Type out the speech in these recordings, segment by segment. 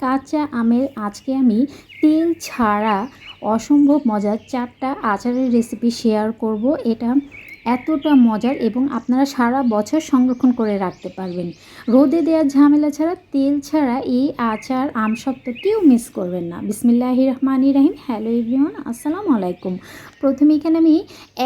কাঁচা আমের আজকে আমি তেল ছাড়া অসম্ভব মজার চারটা আচারের রেসিপি শেয়ার করব। এটা এতটা মজার এবং আপনারা সারা বছর সংরক্ষণ করে রাখতে পারবেন। রোদে দেওয়ার ঝামেলা ছাড়া তেল ছাড়া এই আচার আমসত্ত্ব কেউ মিস করবেন না। বিসমিল্লাহ রহমানি রাহিম হ্যালো এভরিওয়ান আসসালামু আলাইকুম। প্রথমে এখানে আমি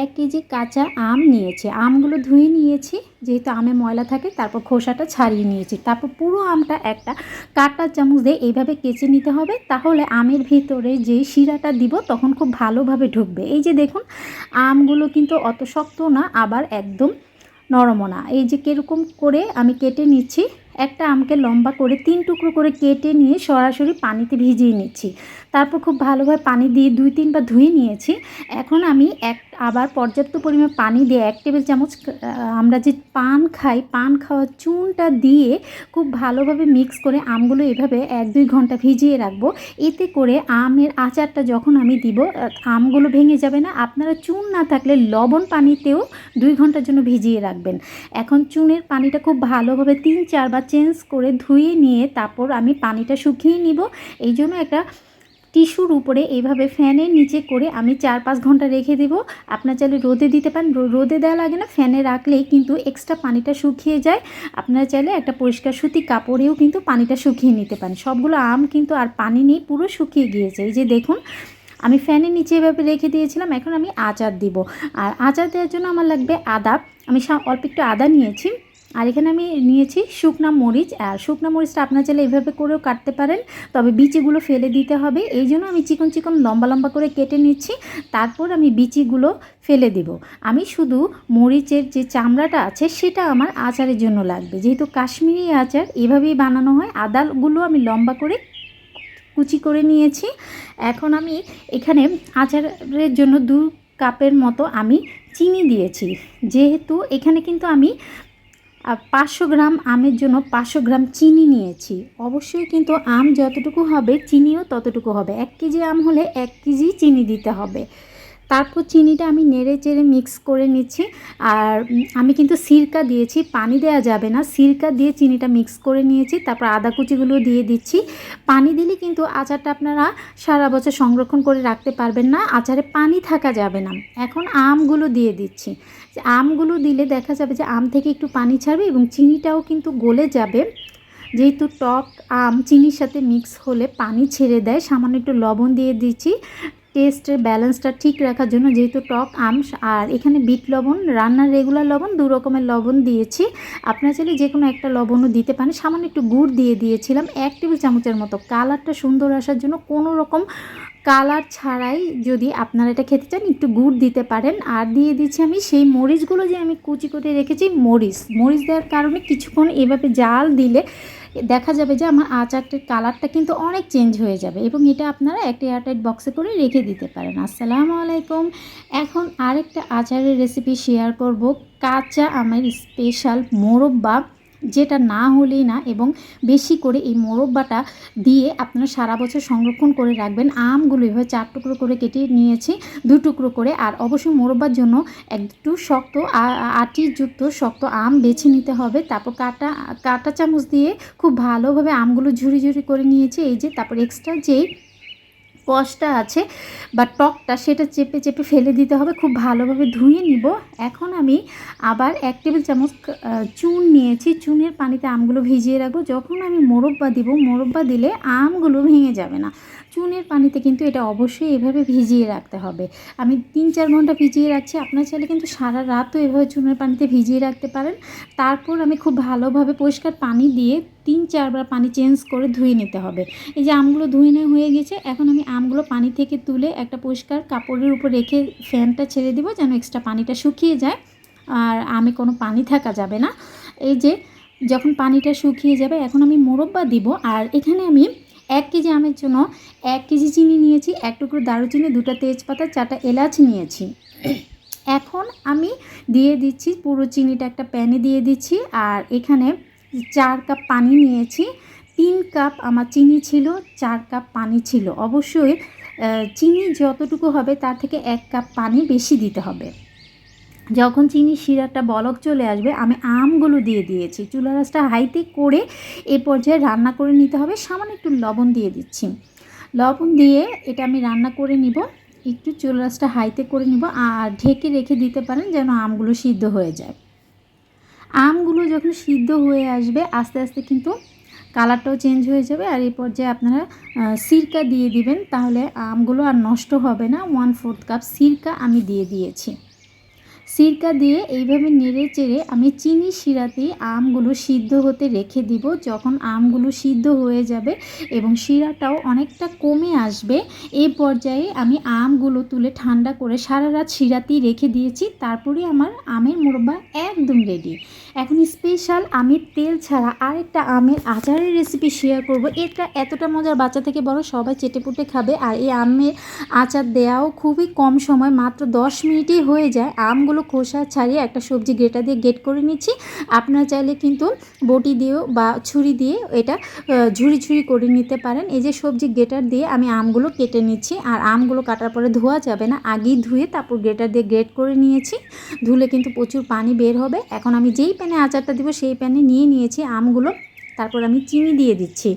এক কেজি কাঁচা আম নিয়েছি। আমগুলো ধুয়ে নিয়েছি, যেহেতু আমে ময়লা থাকে, তারপর খোসাটা ছাড়িয়ে নিয়েছি। তারপর পুরো আমটা একটা কাঁটার চামচ দিয়ে এইভাবে কেচে নিতে হবে, তাহলে আমের ভিতরে যে শিরাটা দিব, তখন খুব ভালোভাবে ঢুকবে। এই যে দেখুন, আমগুলো কিন্তু অত শক্ত না, আবার একদম নরমও না। এই যে কীরকম করে আমি কেটে নিচ্ছি, একটা আমকে লম্বা করে তিন টুকরো করে কেটে নিয়ে সরাসরি পানিতে ভিজিয়ে নিচ্ছি। তারপর খুব ভালোভাবে পানি দিয়ে দুই তিনবার ধুয়ে নিয়েছি। এখন আমি এক আবার পর্যাপ্ত পরিমাণ পানি দিয়ে এক টেবিল চামচ আমরা যে পান খাই, পান খাওয়ার চুনটা দিয়ে খুব ভালোভাবে মিক্স করে আমগুলো এভাবে এক দুই ঘণ্টা ভিজিয়ে রাখব। এতে করে আমের আচারটা যখন আমি দিব আমগুলো ভেঙে যাবে না। আপনারা চুন না থাকলে লবণ পানিতেও দুই ঘণ্টার জন্য ভিজিয়ে রাখবেন। এখন চুনের পানিটা খুব ভালোভাবে তিন চারবার চেঞ্জ করে ধুয়ে নিয়ে তারপর আমি পানিটা শুকিয়ে নিব। এই জন্য একটা টিস্যুর উপরে এইভাবে ফ্যানের নিচে করে আমি চার পাঁচ ঘণ্টা রেখে দেবো। আপনার চাইলে রোদে দিতে পারেন। রোদে দেওয়া লাগে না, ফ্যানে রাখলেই কিন্তু এক্সট্রা পানিটা শুকিয়ে যায়। আপনারা চাইলে একটা পরিষ্কার সুতি কাপড়েও কিন্তু পানিটা শুকিয়ে নিতে পারেন। সবগুলো আম কিন্তু আর পানি নেই, পুরো শুকিয়ে গিয়েছে। এই যে দেখুন, আমি ফ্যানের নিচে এভাবে রেখে দিয়েছিলাম, এখন আমি আচার দিব। আর আচার দেওয়ার জন্য আমার লাগবে আদা। আমি অল্প একটু আদা নিয়েছি। আর এখানে আমি নিয়েছি শুকনা মরিচ, আর শুকনা মরিচটা আপনার চাইলে এভাবে করেও কাটতে পারেন, তবে বিচিগুলো ফেলে দিতে হবে। এই জন্য আমি চিকন চিকন লম্বা লম্বা করে কেটে নিচ্ছি, তারপর আমি বিচিগুলো ফেলে দেব। আমি শুধু মরিচের যে চামড়াটা আছে সেটা আমার আচারের জন্য লাগবে। যেহেতু কাশ্মীরি আচার, এভাবেই বানানো হয়। আদালগুলো আমি লম্বা করে কুচি করে নিয়েছি। এখন আমি এখানে আচারের জন্য দু কাপের মতো আমি চিনি দিয়েছি। যেহেতু এখানে কিন্তু আমি পাঁচশো গ্রাম আমের জন্য পাঁচশো গ্রাম চিনি নিয়েছি। অবশ্যই কিন্তু আম যতটুকু হবে, চিনিও ততটুকু হবে। এক কেজি আম হলে এক কেজি চিনি দিতে হবে। তারপর চিনিটা আমি নেড়ে চেড়ে মিক্স করে নিচ্ছি। আর আমি কিন্তু সিরকা দিয়েছি, পানি দেওয়া যাবে না। সিরকা দিয়ে চিনিটা মিক্স করে নিয়েছি, তারপর আদা কুচিগুলো দিয়ে দিচ্ছি। পানি দিলে কিন্তু আচারটা আপনারা সারা বছর সংরক্ষণ করে রাখতে পারবেন না, আচারে পানি থাকা যাবে না। এখন আমগুলো দিয়ে দিচ্ছি। আমগুলো দিলে দেখা যাবে যে আম থেকে একটু পানি ছাড়বে এবং চিনিটাও কিন্তু গলে যাবে। যেহেতু টক আম, চিনির সাথে মিক্স হলে পানি ছেড়ে দেয়, সামান্য একটু লবণ দিয়ে দিচ্ছি। টেস্টের ব্যালেন্সটা ঠিক রাখার জন্য যেহেতু টক আম, আর এখানে বিট লবণ, রান্নার রেগুলার লবণ, দু রকমের লবণ দিয়েছি। আপনার চাইলে যে কোনো একটা লবণও দিতে পারেন। সামান্য একটু গুড় দিয়ে দিয়েছিলাম, এক টেবিল চামচের মতো। কালারটা সুন্দর আসার জন্য কোনো রকম কালার ছাড়াই যদি আপনারা এটা খেতে চান, একটু গুড় দিতে পারেন। আর দিয়ে দিচ্ছি আমি সেই মরিচগুলো যে আমি কুচি করে রেখেছি, মরিচ। মরিচ দেওয়ার কারণে কিছুক্ষণ এভাবে জাল দিলে দেখা যাবে যে আমার আচারটির কালারটা কিন্তু অনেক চেঞ্জ হয়ে যাবে এবং এটা আপনারা একটা এয়ারটাইট বক্সে করে রেখে দিতে পারেন। আসসালামু আলাইকুম। এখন আরেকটা আচারের রেসিপি শেয়ার করব। কাঁচা আমের স্পেশাল মোরব্বা যেটা না হলেই না এবং বেশি করে এই মোরব্বাটা দিয়ে আপনারা সারা বছর সংরক্ষণ করে রাখবেন। আমগুলো এভাবে চার টুকরো করে কেটে নিয়েছি, দু টুকরো করে। আর অবশ্যই মোরব্বার জন্য একটু শক্ত আটিযুক্ত শক্ত আম বেছে নিতে হবে। তারপর কাটা কাটা চামচ দিয়ে খুব ভালোভাবে আমগুলো ঝুড়ি ঝুড়ি করে নিয়েছি। এই যে তারপর এক্সট্রা যেই কষটা আছে বা টকটা সেটা চেপে চেপে ফেলে দিতে হবে, খুব ভালোভাবে ধুয়ে নিব। এখন আমি আবার এক টেবিল চামচ চুন নিয়েছি, চুনের পানিতে আমগুলো ভিজিয়ে রাখব। যখন আমি মোরব্বা দিব, মোরব্বা দিলে আমগুলো ভেঙে যাবে না। চুনের পানিতে কিন্তু এটা অবশ্যই এভাবে ভিজিয়ে রাখতে হবে। আমি তিন চার ঘণ্টা ভিজিয়ে রাখছি, আপনার চাইলে কিন্তু সারা রাতও এভাবে চুনের পানিতে ভিজিয়ে রাখতে পারেন। তারপর আমি খুব ভালোভাবে পরিষ্কার পানি দিয়ে তিন চারবার পানি চেঞ্জ করে ধুয়ে নিতে হবে। এই যে আমগুলো ধুয়ে নেওয়া হয়ে গেছে, এখন আমি পানি থেকে তুলে একটা পরিষ্কার কাপড়ের উপর রেখে ফ্যানটা ছেড়ে দিব যেন এক্সট্রা পানিটা শুকিয়ে যায়। আর আমি কোনো পানি থাকা যাবে না। এই যে, যখন পানিটা শুকিয়ে যাবে, এখন আমি মোরব্বা দিব। আর এখানে আমি এক কেজি আমের জন্য এক কেজি চিনি নিয়েছি, এক টুকরো দারুচিনি, দুটো তেজপাতা, চারটা এলাচ নিয়েছি। এখন আমি দিয়ে দিচ্ছি পুরো চিনিটা একটা প্যানে দিয়ে দিচ্ছি। আর এখানে চার কাপ পানি নিয়েছি। তিন কাপ আমার চিনি ছিল, চার কাপ পানি ছিল। অবশ্যই চিনি যতটুকু হবে তার থেকে এক কাপ পানি বেশি দিতে হবে। যখন চিনি শিরাটা বলক চলে আসবে, আমি আমগুলো দিয়ে দিয়েছি। চুলা রাসটা হাইতে করে এ পর্যায়ে রান্না করে নিতে হবে। সামান্য একটু লবণ দিয়ে দিচ্ছি। লবণ দিয়ে এটা আমি রান্না করে নিব। একটু চুলা রাসটা হাইতে করে নিব। আর ঢেকে রেখে দিতে পারেন যেন আমগুলো সিদ্ধ হয়ে যায়। আমগুলো যখন সিদ্ধ হয়ে আসবে, আস্তে আস্তে কিন্তু কালারটাও চেঞ্জ হয়ে যাবে আর এই পর্যায়ে আপনারা সিরকা দিয়ে দিবেন, তাহলে আমগুলো আর নষ্ট হবে না। ওয়ান ফোর্থ কাপ সিরকা আমি দিয়ে দিয়েছি। সিরকা দিয়ে এইভাবে নেড়ে চেড়ে আমি চিনি শিরাতেই আমগুলো সিদ্ধ হতে রেখে দিব। যখন আমগুলো সিদ্ধ হয়ে যাবে এবং শিরাটাও অনেকটা কমে আসবে এই পর্যায়ে আমি আমগুলো তুলে ঠান্ডা করে সারা রাত শিরাতেই রেখে দিয়েছি। তারপরে আমার আমের মুরব্বা একদম রেডি এখন স্পেশাল আমি তেল ছাড়া আরেকটা আমের আচারের রেসিপি শেয়ার করব। এটা এতটা মজার, বাচ্চা থেকে বড় সবাই চেটেপুটে খাবে। আর এই আমের আচার দেওয়াও খুবই কম সময়, মাত্র দশ মিনিটেই হয়ে যায়। আমগুলো খোসা ছাড়িয়ে একটা সবজি গ্রেটা দিয়ে গেট করে নিচ্ছি। আপনারা চাইলে কিন্তু বটি দিয়েও বা ছুরি দিয়ে এটা ঝুড়ি ঝুড়ি করে নিতে পারেন। এই যে সবজি গ্রেটার দিয়ে আমি আমগুলো কেটে নিচ্ছি আর আমগুলো কাটার পরে ধোয়া যাবে না। আগেই ধুয়ে তারপর গ্রেটার দিয়ে গ্রেট করে নিয়েছি। ধুলে কিন্তু প্রচুর পানি বের হবে। এখন আমি যেই প্যানে আচারটা দিব সেই প্যানে নিয়ে নিয়েছি আমগুলো। তারপর আমি চিনি দিয়ে দিচ্ছি।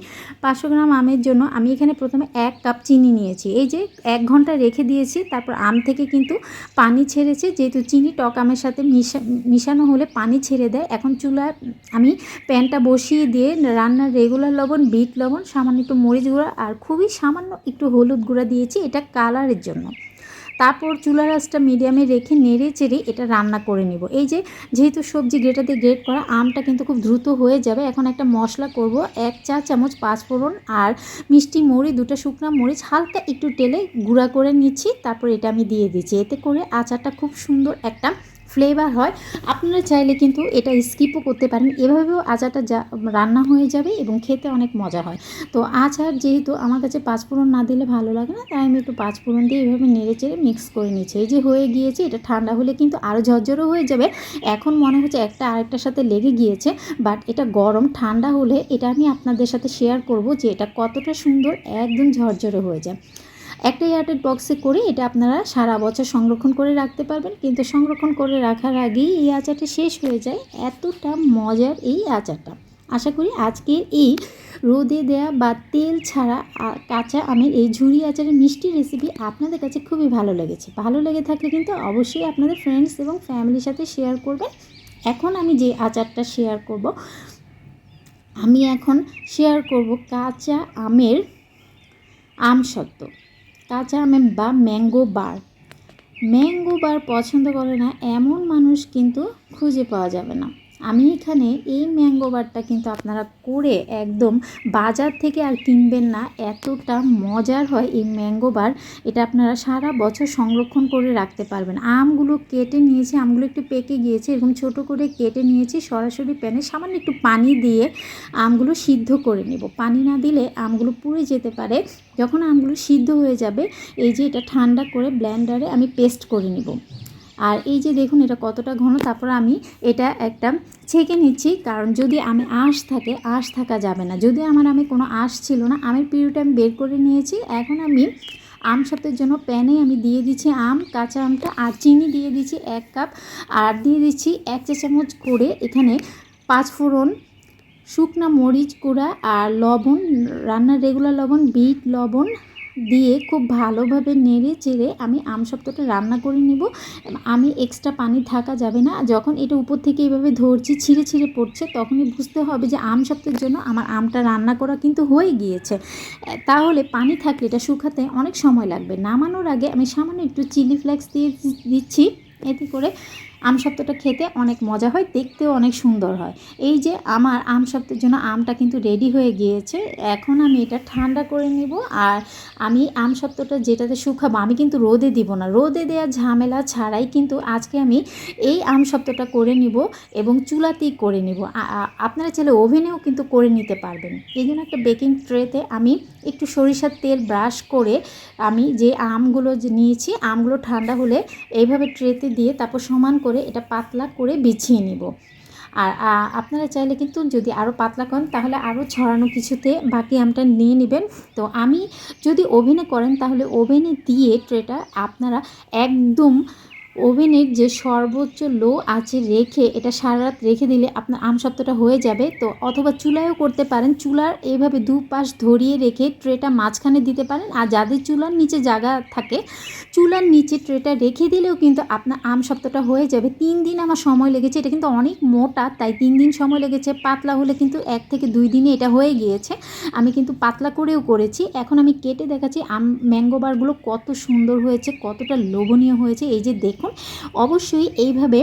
পাঁচশো গ্রাম আমের জন্য আমি এখানে প্রথমে এক কাপ চিনি নিয়েছি। এই যে এক ঘণ্টা রেখে দিয়েছি, তারপর আম থেকে কিন্তু পানি ছেড়েছে। যেহেতু চিনি টক আমের সাথে মিশা মিশানো হলে পানি ছেড়ে দেয়, এখন চুলা আমি প্যানটা বসিয়ে দিয়ে রান্নার রেগুলার লবণ, বিট লবণ, সামান্য একটু মরিচ গুঁড়া আর খুবই সামান্য একটু হলুদ গুঁড়া দিয়েছি। এটা কালারের জন্য। তারপর চুলা রাসটা মিডিয়ামে রেখে নেড়ে চেড়ে এটা রান্না করে নেব। এই যে যেহেতু সবজি গ্রেটা দিয়ে গ্রেট করা, আমটা কিন্তু খুব দ্রুত হয়ে যাবে। এখন একটা মশলা করব, এক চা চামচ পাঁচফোড়ন আর মিষ্টি মরি, দুটো শুকনো মরিচ, হালকা একটু তেলে গুঁড়া করে নিচ্ছি। তারপর এটা আমি দিয়ে দিচ্ছি। এতে করে আচারটা খুব সুন্দর একটা ফ্লেভার হয়, আপনারা চাইলে কিন্তু এটা স্কিপও করতে পারেন। এভাবেও আচারটা যা রান্না হয়ে যাবে এবং খেতে অনেক মজা হয়। তো আচার যেহেতু আমার কাছে পাঁচফোড়ন না দিলে ভালো লাগে না, তাই আমি একটু পাঁচফোড়ন দিয়ে এভাবে নেড়ে চেড়ে মিক্স করে নিচ্ছি। এই যে হয়ে গিয়েছে, এটা ঠান্ডা হলে কিন্তু আরও ঝরঝরও হয়ে যাবে। এখন মনে হচ্ছে একটা আরেকটার সাথে লেগে গিয়েছে বাট এটা গরম, ঠান্ডা হলে এটা আমি আপনাদের সাথে শেয়ার করব যে এটা কতটা সুন্দর, একদম ঝরঝরে হয়ে যায়। একটা এয়ারটেড বক্সে করে এটা আপনারা সারা বছর সংরক্ষণ করে রাখতে পারবেন। কিন্তু সংরক্ষণ করে রাখার আগেই এই আচারটা শেষ হয়ে যায়। এতটা মজার এই আচারটা। আশা করি আজকের এই রোদে দেয়া বা তেল ছাড়া কাঁচা আমের এই ঝুড়ি আচারের মিষ্টি রেসিপি আপনাদের কাছে খুবই ভালো লেগেছে। ভালো লেগে থাকলে কিন্তু অবশ্যই আপনাদের ফ্রেন্ডস এবং ফ্যামিলির সাথে শেয়ার করবেন। এখন আমি যে আচারটা শেয়ার করব, আমি এখন শেয়ার করব কাঁচা আমের আমসত্ত্ব। কাঁচা আম বা ম্যাঙ্গো বার। ম্যাঙ্গো বার পছন্দ করে না এমন মানুষ কিন্তু খুঁজে পাওয়া যাবে না। আমি এখানে এই ম্যাঙ্গো বারটা কিন্তু আপনারা করে একদম বাজার থেকে আর কিনবেন না। এতটা মজার হয় এই ম্যাঙ্গো বার এটা আপনারা সারা বছর সংরক্ষণ করে রাখতে পারবেন। আমগুলো কেটে নিয়েছি, আমগুলো একটু পেকে গিয়েছে, এরকম ছোট করে কেটে নিয়েছি, সরাসরি প্যানে সামান্য একটু পানি দিয়ে আমগুলো সিদ্ধ করে নেব। পানি না দিলে আমগুলো পুড়ে যেতে পারে। যখন আমগুলো সিদ্ধ হয়ে যাবে, এই যে এটা ঠান্ডা করে ব্ল্যান্ডারে আমি পেস্ট করে নেব। আর এই যে দেখুন এটা কতটা ঘন, তারপর আমি এটা একটা ছেঁকে নিচ্ছি, কারণ যদি আমি আঁশ থাকে, আঁশ থাকা যাবে না। যদি আমার আমি কোনো আঁশ ছিল না আমের পিউরিটা আমি বের করে নিয়েছি। এখন আমি আম সপ্তাহের জন্য প্যানে আমি দিয়ে দিচ্ছি আম, কাঁচা আমটা আর চিনি দিয়ে দিচ্ছি এক কাপ। আর দিয়ে দিচ্ছি এক চা চামচ করে এখানে পাঁচ ফোড়ন শুকনা মরিচ গুঁড়া আর লবণ, রান্নার রেগুলার লবণ, বিট লবণ দিয়ে খুব ভালোভাবে নেড়ে চেড়ে আমি আম সপ্তাহটা রান্না করে নিব। আমি এক্সট্রা পানি থাকা যাবে না। যখন এটা উপর থেকে এভাবে ধরছি, ছিঁড়ে ছিঁড়ে পড়ছে, তখনই বুঝতে হবে যে আম সপ্তাহের জন্য আমার আমটা রান্না করা কিন্তু হয়ে গিয়েছে। তাহলে পানি থাকলে এটা শুকাতে অনেক সময় লাগবে। নামানোর আগে আমি সামান্য একটু চিলি ফ্লেক্স দিয়ে দিচ্ছি। এতে করে আম সপ্তাহটা খেতে অনেক মজা হয়, দেখতেও অনেক সুন্দর হয়। এই যে আমার আম সপ্তাহের জন্য আমটা কিন্তু রেডি হয়ে গিয়েছে, এখন আমি এটা ঠান্ডা করে নিব আর আমি আম সপ্তাহটা যেটাতে শুকাবো, আমি কিন্তু রোদে দিব না। রোদে দেওয়া ঝামেলা ছাড়াই কিন্তু আজকে আমি এই আম সপ্তাহটা করে নিব এবং চুলাতেই করে নিব। আপনারা চাইলে ওভেনেও কিন্তু করে নিতে পারবেন। এই জন্য একটা বেকিং ট্রেতে আমি একটু সরিষার তেল ব্রাশ করে আমি যে আমগুলো যে নিয়েছি, আমগুলো ঠান্ডা হলে এইভাবে ট্রেতে দিয়ে তারপর সমান করে এটা পাতলা করে বিছিয়ে নিব। আর আপনারা চাইলে কিন্তু যদি আরও পাতলা করেন, তাহলে আরও ছড়ানো কিছুতে বাকি আমটা নিয়ে নেবেন। তো আমি যদি ওভেনে করেন, তাহলে ওভেনে দিয়ে ট্রেটা আপনারা একদম ওভেনের যে সর্বোচ্চ লো আছে রেখে এটা সারা রাত রেখে দিলে আপনার আম সপ্তাহটা হয়ে যাবে, তো অথবা চুলায়ও করতে পারেন। চুলার এইভাবে দুপাশ ধরিয়ে রেখে ট্রেটা মাঝখানে দিতে পারেন। আর যাদের চুলার নিচে জায়গা থাকে, চুলার নিচে ট্রেটা রেখে দিলেও কিন্তু আপনার আম সপ্তাহটা হয়ে যাবে। তিন দিন আমার সময় লেগেছে, এটা কিন্তু অনেক মোটা, তাই তিন দিন সময় লেগেছে। পাতলা হলে কিন্তু এক থেকে দুই দিনে এটা হয়ে গিয়েছে। আমি কিন্তু পাতলা করেও করেছি। এখন আমি কেটে দেখাচ্ছি আম ম্যাঙ্গো বারগুলো কত সুন্দর হয়েছে, কতটা লোভনীয় হয়েছে। এই যে দেখুন। অবশ্যই এইভাবে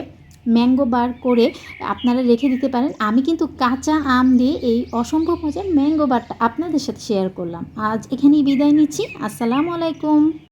ম্যাঙ্গো বার করে আপনারা রেখে দিতে পারেন। আমি কিন্তু কাঁচা আম দিয়ে এই অসম্ভব মজার ম্যাঙ্গো বারটা আপনাদের সাথে শেয়ার করলাম। আজ এখানেই বিদায় নিচ্ছি। আসসালামু আলাইকুম।